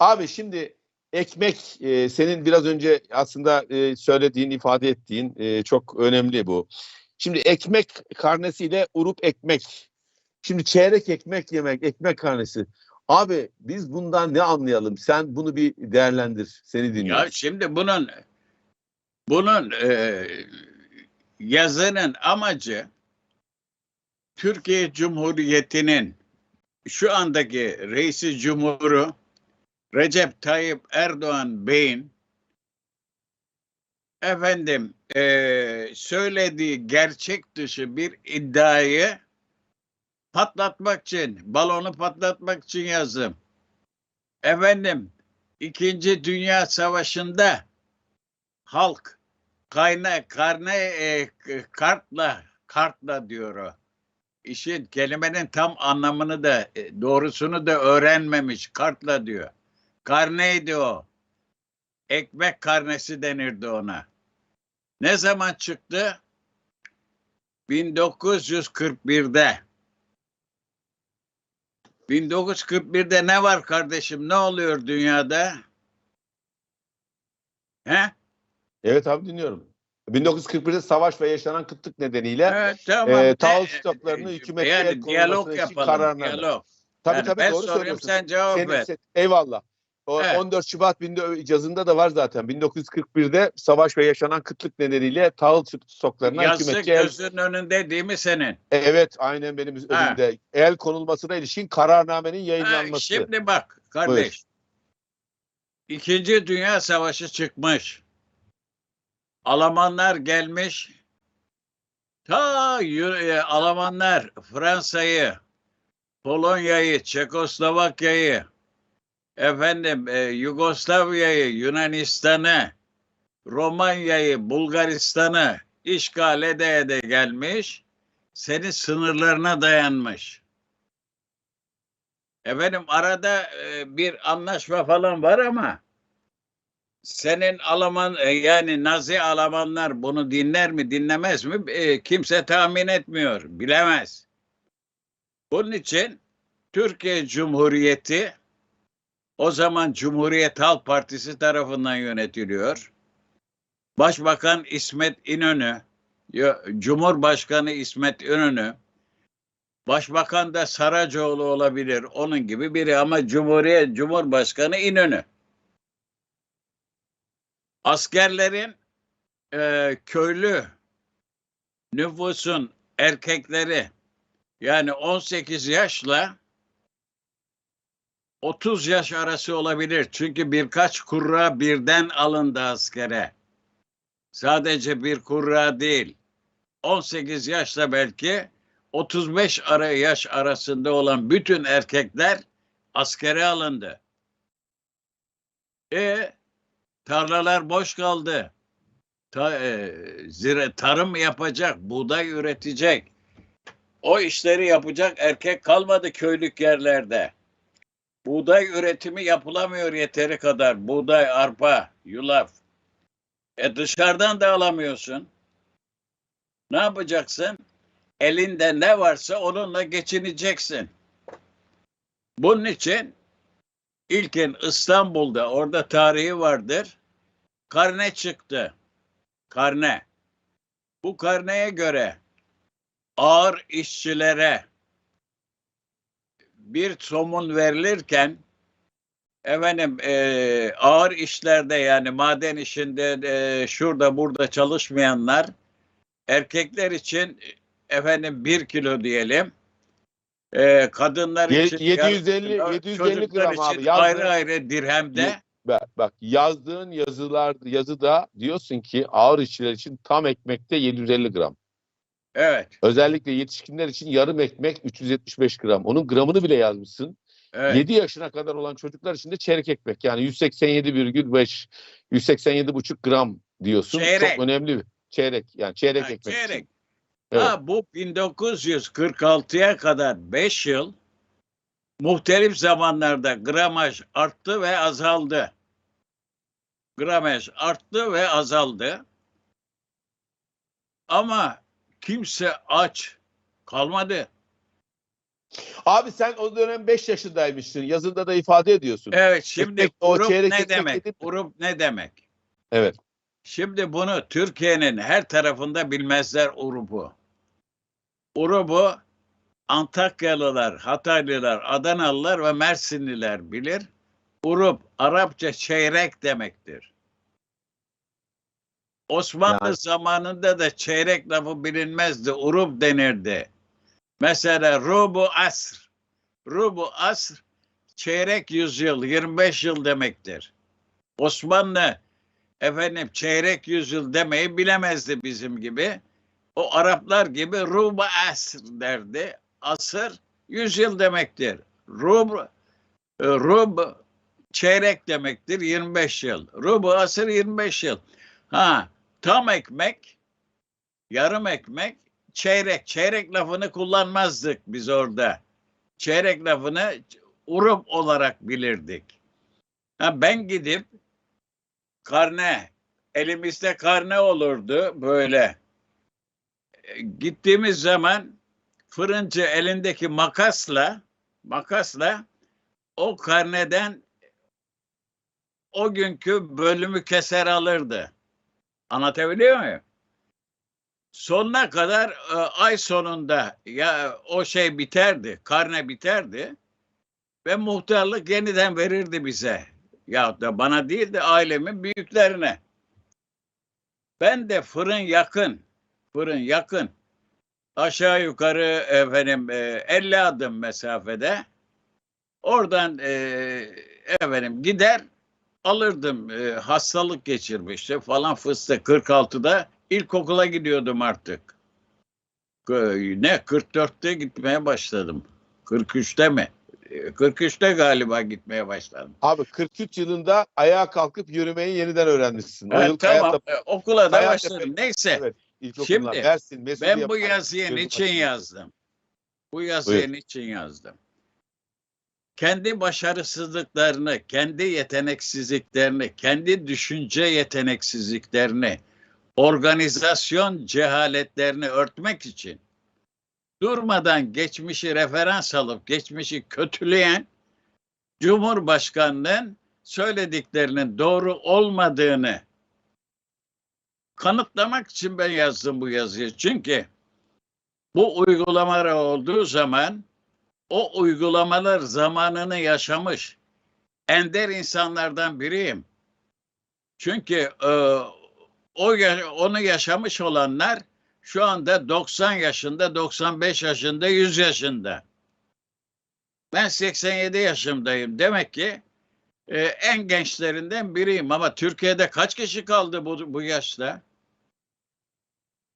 Abi şimdi ekmek e, senin biraz önce aslında e, söylediğin, ifade ettiğin e, çok önemli bu. Şimdi ekmek karnesiyle urup ekmek. Şimdi çeyrek ekmek yemek, ekmek karnesi. Abi biz bundan ne anlayalım? Sen bunu bir değerlendir. Seni Ya dinliyorum. şimdi bunun bunun e, yazının amacı Türkiye Cumhuriyeti'nin şu andaki reisi cumhuru Recep Tayyip Erdoğan Bey'in efendim e, söylediği gerçek dışı bir iddiayı patlatmak için, balonu patlatmak için yazdım. Efendim İkinci Dünya Savaşı'nda halk kayna karne e, kartla kartla diyor o. İşin kelimenin tam anlamını da e, doğrusunu da öğrenmemiş kartla diyor. Karneydi o. Ekmek karnesi denirdi ona. Ne zaman çıktı? 1941'de. 1941'de ne var kardeşim? Ne oluyor dünyada? He? Evet abi dinliyorum. 1941'de savaş ve yaşanan kıtlık nedeniyle Evet tamam. e, tahıl stoklarını e, hükümete yani el diyalog yapalım. kararname. Diyalog. Tabii Yani tabii ben doğru soruyorum söylüyorsun. sen cevap Senin- ver. sen- eyvallah. O Evet. 14 Şubat 19 yazında da var zaten. 1941'de savaş ve yaşanan kıtlık nedeniyle tahıl stoklarına Yazık hükümetçi el... gözünün önünde değil mi senin? Evet aynen benim Ha. önümde. El konulmasına ilişkin kararnamenin Ha, yayınlanması. şimdi bak kardeş. İkinci Dünya Savaşı çıkmış. Almanlar gelmiş. Ta e, Almanlar Fransa'yı, Polonya'yı, Çekoslovakya'yı, efendim e, Yugoslavya'yı, Yunanistan'ı, Romanya'yı, Bulgaristan'ı işgal ede ede gelmiş. Senin sınırlarına dayanmış. Efendim arada e, bir anlaşma falan var ama senin Alman e, yani Nazi Almanlar bunu dinler mi dinlemez mi e, kimse tahmin etmiyor, bilemez. Bunun için Türkiye Cumhuriyeti o zaman Cumhuriyet Halk Partisi tarafından yönetiliyor. Başbakan İsmet İnönü, Cumhurbaşkanı İsmet İnönü, Başbakan da Saracoğlu olabilir. Onun gibi biri ama Cumhuriyet Cumhurbaşkanı İnönü. Askerlerin e, köylü nüfusun erkekleri yani 18 yaşla 30 yaş arası olabilir. Çünkü birkaç kurra birden alındı askere. Sadece bir kurra değil. 18 yaşla belki 35 ara yaş arasında olan bütün erkekler askere alındı. E tarlalar boş kaldı. Ta, e, zira tarım yapacak, buğday üretecek. O işleri yapacak erkek kalmadı köylük yerlerde. Buğday üretimi yapılamıyor yeteri kadar. Buğday, arpa, yulaf. E dışarıdan da alamıyorsun. Ne yapacaksın? elinde ne varsa onunla geçineceksin. Bunun için ilkin İstanbul'da orada tarihi vardır. Karne çıktı. Karne. Bu karneye göre ağır işçilere bir somun verilirken efendim e, ağır işlerde yani maden işinde e, şurada burada çalışmayanlar erkekler için efendim bir kilo diyelim. Ee, kadınlar Ye- için 750 yarım kilo, 750 çocuklar gram için abi. Ayrı ayrı dirhemde. Bak, bak yazdığın yazılar yazıda diyorsun ki ağır işçiler için tam ekmekte 750 gram. Evet, Özellikle yetişkinler için yarım ekmek 375 gram. Onun gramını bile yazmışsın. evet. 7 yaşına kadar olan çocuklar için de çeyrek ekmek. Yani 187,5 187,5 gram diyorsun. Çeyrek. Çok önemli bir çeyrek. Yani çeyrek Ha, ekmek. için. çeyrek. Evet. Ha, bu 1946'ya kadar 5 yıl muhtelif zamanlarda gramaj arttı ve azaldı. Gramaj arttı ve azaldı. Ama kimse aç kalmadı. Abi sen o dönem 5 yaşındaymışsın. Yazında da ifade ediyorsun. Evet şimdi Ekmek, o grup ne demek? mi? Grup ne demek? Evet. Şimdi bunu Türkiye'nin her tarafında bilmezler urubu. Urubu Antakyalılar, Hataylılar, Adanalılar ve Mersinliler bilir. Urup Arapça çeyrek demektir. Osmanlı Yani- zamanında da çeyrek lafı bilinmezdi. Urup denirdi. Mesela rubu asr. Rubu asr çeyrek yüzyıl, 25 yıl demektir. Osmanlı efendim çeyrek yüzyıl demeyi bilemezdi bizim gibi. O Araplar gibi rubu asr derdi. Asır yüzyıl demektir. Rub, e, rub çeyrek demektir 25 yıl. Rubu asır 25 yıl. Ha tam ekmek, yarım ekmek, çeyrek. Çeyrek lafını kullanmazdık biz orada. Çeyrek lafını urup olarak bilirdik. Ha, ben gidip karne, elimizde karne olurdu böyle. Gittiğimiz zaman fırıncı elindeki makasla makasla o karneden o günkü bölümü keser alırdı. Anlatabiliyor muyum? Sonuna kadar e, ay sonunda ya o şey biterdi, karne biterdi ve muhtarlık yeniden verirdi bize. Ya da bana değil de ailemin büyüklerine. Ben de fırın yakın, fırın yakın. Aşağı yukarı efendim e, 50 adım mesafede. Oradan e, efendim gider alırdım. E, hastalık geçirmişti falan fıstık 46'da ilkokula gidiyordum artık. E, Ne 44'te gitmeye başladım. 43'te mi? E, 43'te galiba gitmeye başladım. Abi 43 yılında ayağa kalkıp yürümeyi yeniden öğrenmişsin. O yıl tamam Kayap'ta e, okula da başladım. Neyse Evet, Şimdi, Mesudiye ben bu yazıyı Paşa. yazdım? Bu yazıyı niçin yazdım? Kendi başarısızlıklarını, kendi yeteneksizliklerini, kendi düşünce yeteneksizliklerini, organizasyon cehaletlerini örtmek için durmadan geçmişi referans alıp geçmişi kötüleyen Cumhurbaşkanının söylediklerinin doğru olmadığını kanıtlamak için ben yazdım bu yazıyı. Çünkü bu uygulamalar olduğu zaman o uygulamalar zamanını yaşamış ender insanlardan biriyim. Çünkü e, o onu yaşamış olanlar şu anda 90 yaşında, 95 yaşında, 100 yaşında. Ben 87 yaşındayım. Demek ki e, en gençlerinden biriyim ama Türkiye'de kaç kişi kaldı bu, bu yaşta?